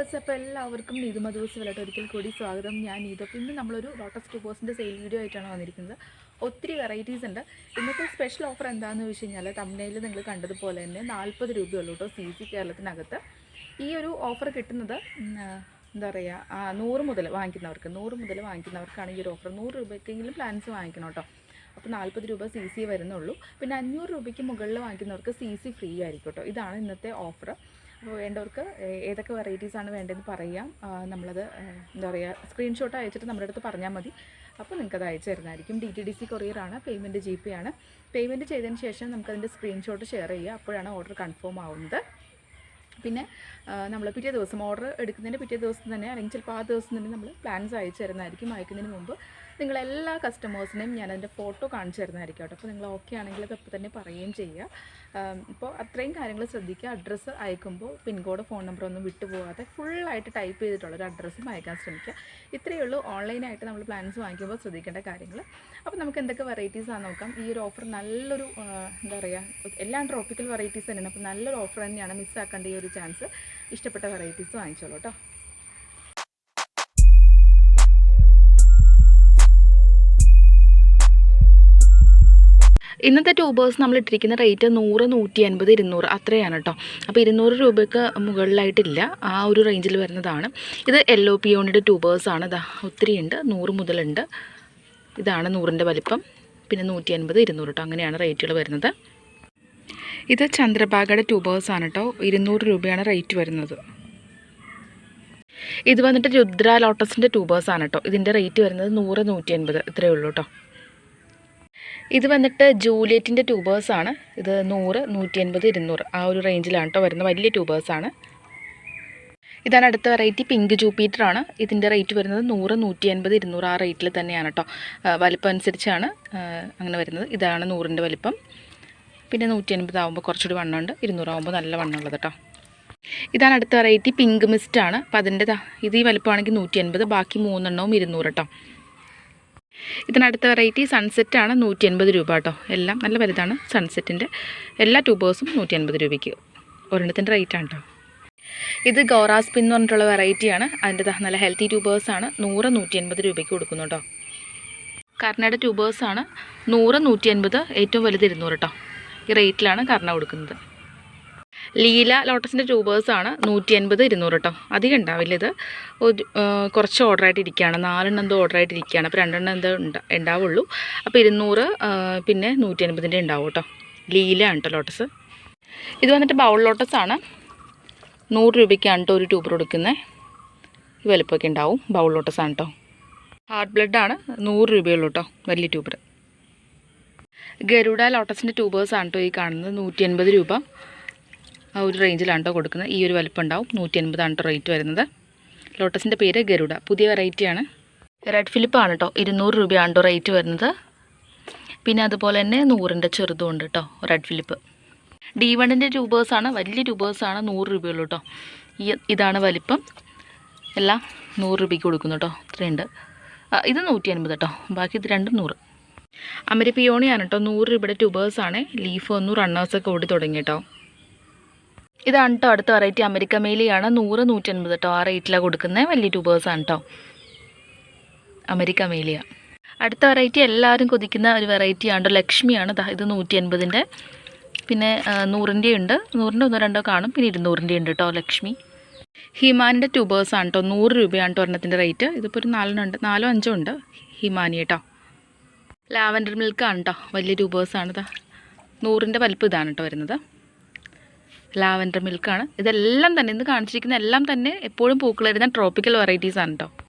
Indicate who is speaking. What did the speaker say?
Speaker 1: Viewers അപ്പോൾ എല്ലാവർക്കും നീതു ദിവസം വിലട്ട് ഒരിക്കൽ കൂടി സ്വാഗതം. ഞാൻ നീതു. അപ്പോൾ ഇന്ന് നമ്മളൊരു ലോട്ടസ് ട്യൂബേഴ്സിന്റെ സെയിൽ വീഡിയോ ആയിട്ടാണ് വന്നിരിക്കുന്നത്. ഒത്തിരി വെറൈറ്റീസ് ഉണ്ട്. ഇന്നത്തെ സ്പെഷ്യൽ ഓഫർ എന്താണെന്ന് വെച്ച് കഴിഞ്ഞാൽ തമിഴ്നയിൽ നിങ്ങൾ കണ്ടതുപോലെ തന്നെ നാൽപ്പത് രൂപയുള്ളൂ കേട്ടോ സി സി കേരളത്തിനകത്ത്. ഈ ഒരു ഓഫർ കിട്ടുന്നത് എന്താ പറയുക നൂറ് മുതൽ വാങ്ങിക്കുന്നവർക്ക് നൂറ് മുതൽ വാങ്ങിക്കുന്നവർക്കാണ് ഈ ഒരു ഓഫർ നൂറ് രൂപയ്ക്കെങ്കിലും പ്ലാൻസ് വാങ്ങിക്കണം കേട്ടോ അപ്പോൾ നാൽപ്പത് രൂപ സി സി വരുന്നുള്ളൂ. പിന്നെ അഞ്ഞൂറ് രൂപയ്ക്ക് മുകളിൽ വാങ്ങിക്കുന്നവർക്ക് സി സി ഫ്രീ ആയിരിക്കും കേട്ടോ ഇതാണ് ഇന്നത്തെ ഓഫർ വേണ്ടവർക്ക് ഏതൊക്കെ വെറൈറ്റീസ് ആണ് വേണ്ടതെന്ന് പറയാം. നമ്മളത് എന്താ പറയുക സ്ക്രീൻഷോട്ട് അയച്ചിട്ട് നമ്മുടെ അടുത്ത് പറഞ്ഞാൽ മതി. അപ്പോൾ നിങ്ങൾക്കത് അയച്ചു തരുന്നതായിരിക്കും. ഡി ടി ഡി സി കൊറിയറാണ് പേയ്മെന്റ് ജി പേ ആണ്. പേയ്മെന്റ് ചെയ്തതിന് ശേഷം നമുക്കതിന്റെ സ്ക്രീൻഷോട്ട് ഷെയർ ചെയ്യുക. അപ്പോഴാണ് ഓർഡർ കൺഫേം ആവുന്നത്. പിന്നെ നമ്മൾ പിറ്റേ ദിവസം ഓർഡർ എടുക്കുന്നതിന്റെ പിറ്റേ ദിവസം തന്നെ അല്ലെങ്കിൽ ചിലപ്പോൾ ആ ദിവസം തന്നെ നമ്മൾ പ്ലാൻസ് അയച്ചു തരുന്നതായിരിക്കും. അയക്കുന്നതിന് മുമ്പ് നിങ്ങളെല്ലാ കസ്റ്റമേഴ്സിനെയും ഞാൻ അതിന്റെ ഫോട്ടോ കാണിച്ചു തരുന്നതായിരിക്കും കേട്ടോ. അപ്പോൾ നിങ്ങൾ ഓക്കെ ആണെങ്കിൽ അത് അപ്പോൾ തന്നെ പറയുകയും ചെയ്യുക. ഇപ്പോൾ അത്രയും കാര്യങ്ങൾ ശ്രദ്ധിക്കുക. അഡ്രസ്സ് അയക്കുമ്പോൾ പിൻകോഡ് ഫോൺ നമ്പർ ഒന്നും വിട്ടുപോകാതെ ഫുള്ളായിട്ട് ടൈപ്പ് ചെയ്തിട്ടുള്ളൊരു അഡ്രസ്സും അയക്കാൻ ശ്രമിക്കുക. ഇത്രയേ ഉള്ളൂ. ഓൺലൈനായിട്ട് നമ്മൾ പ്ലാൻസ് വാങ്ങിക്കുമ്പോൾ ശ്രദ്ധിക്കേണ്ട കാര്യങ്ങൾ. അപ്പോൾ നമുക്ക് എന്തൊക്കെ വെറൈറ്റീസ് ആണ് നോക്കാം. ഈ ഒരു ഓഫർ നല്ലൊരു എന്താ പറയുക എല്ലാം ട്രോപ്പിക്കൽ വെറൈറ്റീസ് തന്നെയാണ്. അപ്പോൾ നല്ലൊരു ഓഫർ തന്നെയാണ് മിസ്സാക്കേണ്ട ഈ ഒരു ചാൻസ് ഇഷ്ടപ്പെട്ട വെറൈറ്റീസ് വാങ്ങിച്ചോളൂ കേട്ടോ. ഇന്നത്തെ ട്യൂബേഴ്സ് നമ്മൾ ഇട്ടിരിക്കുന്ന റേറ്റ് നൂറ് നൂറ്റി അൻപത് ഇരുന്നൂറ് അത്രയാണ് കേട്ടോ അപ്പോൾ ഇരുന്നൂറ് രൂപയ്ക്ക് മുകളിലായിട്ടില്ല. ആ ഒരു റേഞ്ചിൽ വരുന്നതാണ്. ഇത് എൽ പിയോണിയുടെ ആണ്. ഇതാ ഒത്തിരി ഉണ്ട് നൂറ് മുതലുണ്ട്. ഇതാണ് നൂറിന്റെ വലിപ്പം. പിന്നെ നൂറ്റി അൻപത് ഇരുന്നൂറ് കേട്ടോ അങ്ങനെയാണ് റേറ്റുകൾ വരുന്നത്. ഇത് ചന്ദ്രഭാഗയുടെ ആണ് കേട്ടോ ഇരുന്നൂറ് രൂപയാണ് റേറ്റ് വരുന്നത്. ഇത് വന്നിട്ട് രുദ്ര ലോട്ടസിന്റെ ആണ് കേട്ടോ ഇതിന്റെ റേറ്റ് വരുന്നത് നൂറ് നൂറ്റി അൻപത് ഇത്രയേ ഉള്ളൂ കേട്ടോ ഇത് വന്നിട്ട് ജൂലിയറ്റിന്റെ ട്യൂബേഴ്സാണ്. ഇത് നൂറ് നൂറ്റി അൻപത് ഇരുന്നൂറ്. ആ ഒരു റേഞ്ചിലാണ് കേട്ടോ വരുന്ന വലിയ ട്യൂബേഴ്സാണ്. ഇതാണ് അടുത്ത വെറൈറ്റി. പിങ്ക് ജൂപ്പീറ്റർ ആണ് ഇതിന്റെ റേറ്റ് വരുന്നത് നൂറ് നൂറ്റി അൻപത് ഇരുന്നൂറ് ആ റേറ്റിൽ തന്നെയാണ് കേട്ടോ വലിപ്പം അനുസരിച്ചാണ് അങ്ങനെ വരുന്നത്. ഇതാണ് നൂറിന്റെ വലിപ്പം. പിന്നെ നൂറ്റി അൻപത് ആകുമ്പോൾ കുറച്ചുകൂടി വണ്ണമുണ്ട്. ഇരുന്നൂറാകുമ്പോൾ നല്ല വണ്ണമുള്ളത് കേട്ടോ ഇതാണ് അടുത്ത വെറൈറ്റി. പിങ്ക് മിസ്റ്റ് ആണ് അപ്പം അതിന്റെ ഇത് ഈ വലിപ്പമാണെങ്കിൽ നൂറ്റി അൻപത് ബാക്കി മൂന്നെണ്ണവും ഇരുന്നൂറ് കേട്ടോ ഇതിനടുത്ത വെറൈറ്റി സൺസെറ്റ് ആണ് നൂറ്റി അൻപത് രൂപ കേട്ടോ. എല്ലാം നല്ല വലുതാണ് സൺസെറ്റിന്റെ എല്ലാ ട്യൂബേഴ്സും നൂറ്റി അൻപത് രൂപയ്ക്ക്. ഒരെണ്ണത്തിന്റെ റേറ്റാണ് ആണ് കേട്ടോ. ഇത് ഗോറാസ്പിൻ എന്ന് പറഞ്ഞിട്ടുള്ള വെറൈറ്റിയാണ് അതിന്റെ നല്ല ഹെൽത്തി ട്യൂബേഴ്സാണ് നൂറ് നൂറ്റി അൻപത് രൂപയ്ക്ക് കൊടുക്കുന്നു കേട്ടോ. കർണയുടെ ട്യൂബേഴ്സാണ് നൂറ് നൂറ്റി അൻപത് ഏറ്റവും വലുത് ഇരുന്നൂറ് കേട്ടോ. ഈ റേറ്റിലാണ് കർണ കൊടുക്കുന്നത്. ലീല ലോട്ടസിന്റെ ട്യൂബേഴ്സാണ് നൂറ്റി അൻപത് ഇരുന്നൂറ് കേട്ടോ അധികം ഉണ്ടാവില്ല ഇത്. കുറച്ച് ഓർഡർ ആയിട്ട് ഇരിക്കുകയാണ്. നാലെണ്ണം എന്തോ ഓർഡർ ആയിട്ട് ഇരിക്കുകയാണ്. അപ്പോൾ രണ്ടെണ്ണം എന്തോ ഉണ്ടാ ഉണ്ടാവുള്ളൂ. അപ്പോൾ ഇരുന്നൂറ് പിന്നെ നൂറ്റി അൻപതിന്റെ ഉണ്ടാവും കേട്ടോ ലീല ആണ് കേട്ടോ ലോട്ടസ്. ഇത് വന്നിട്ട് ബൗൾ ലോട്ടസ് ആണ് നൂറ് രൂപയ്ക്കാണ് കേട്ടോ ഒരു ട്യൂബർ കൊടുക്കുന്നത് വലുപ്പമൊക്കെ ഉണ്ടാവും. ബൗൾ ലോട്ടസ് ആണ് കേട്ടോ ഹാർട്ട് ബ്ലഡാണ് നൂറ് രൂപയുള്ളൂ കേട്ടോ വലിയ ട്യൂബർ ഗരുഡ ലോട്ടസിന്റെ ട്യൂബേഴ്സ് ആണ് കേട്ടോ ഈ കാണുന്നത്. നൂറ്റി അൻപത് രൂപ. ആ ഒരു റേഞ്ചിലാണ് കേട്ടോ കൊടുക്കുന്നത്. ഈ ഒരു വലിപ്പം ഉണ്ടാവും നൂറ്റി അൻപതാണ് കേട്ടോ റേറ്റ് വരുന്നത്. ലോട്ടസിന്റെ പേര് ഗരുഡ. പുതിയ വെറൈറ്റിയാണ് റെഡ് ഫിലിപ്പാണ് കേട്ടോ ഇരുന്നൂറ് രൂപയാണ് കേട്ടോ റേറ്റ് വരുന്നത്. പിന്നെ അതുപോലെ തന്നെ നൂറിന്റെ ചെറുതും ഉണ്ട് കേട്ടോ റെഡ് ഫിലിപ്പ് ഡി വണ്ണിന്റെ രൂപേഴ്സാണ് വലിയ രൂപേഴ്സാണ് നൂറ് രൂപയുള്ളൂ കേട്ടോ ഈ ഇതാണ് വലിപ്പം. എല്ലാം നൂറ് രൂപയ്ക്ക് കൊടുക്കുന്നു കേട്ടോ ഇത്രയുണ്ട് ഇത് നൂറ്റി അൻപത് കേട്ടോ ബാക്കി ഇത് രണ്ടും നൂറ്. അമരപ്പിയോണിയാണ് കേട്ടോ നൂറ് രൂപയുടെ ട്യൂബേഴ്സാണ് ലീഫ് ഒന്നും റണ്ണേഴ്സൊക്കെ ഓടി തുടങ്ങി കേട്ടോ ഇതാണ് കേട്ടോ അടുത്ത വെറൈറ്റി അമേരിക്ക മേലിയാണ്. നൂറ് നൂറ്റൻപത് കേട്ടോ ആ റേറ്റിലാണ് കൊടുക്കുന്നത് വലിയ ട്യൂബേഴ്സാണ് കേട്ടോ അമേരിക്ക മേലിയ. അടുത്ത വെറൈറ്റി എല്ലാവരും കൊതിക്കുന്ന ഒരു വെറൈറ്റിയാണ് കേട്ടോ ലക്ഷ്മിയാണ് ഇത് നൂറ്റി അൻപതിന്റെ പിന്നെ നൂറിന്റെ ഉണ്ട്. നൂറിന്റെ ഒന്നോ രണ്ടോ കാണും. പിന്നെ ഇരുന്നൂറിന്റെ ഉണ്ട് കേട്ടോ ലക്ഷ്മി. ഹിമാനിന്റെ ട്യൂബേഴ്സാണ് കേട്ടോ നൂറ് രൂപയാണ് കേട്ടോ ഒരെണ്ണത്തിന്റെ റേറ്റ് ഇതിപ്പോൾ ഒരു നാലെണ്ണം ഉണ്ട്. നാലോ അഞ്ചോ ഉണ്ട് ഹിമാനി കേട്ടോ ലാവൻഡർ മിൽക്കാണ് കേട്ടോ വലിയ ട്യൂബേഴ്സാണ് നൂറിന്റെ വലിപ്പം ഇതാണ് കേട്ടോ വരുന്നത്. ലാവൻഡർ മിൽക്കാണ്. ഇതെല്ലാം തന്നെ ഇന്ന് കാണിച്ചിരിക്കുന്ന എല്ലാം തന്നെ എപ്പോഴും പൂക്കൾ വരുന്ന ട്രോപ്പിക്കൽ വെറൈറ്റീസ് ആണ് കേട്ടോ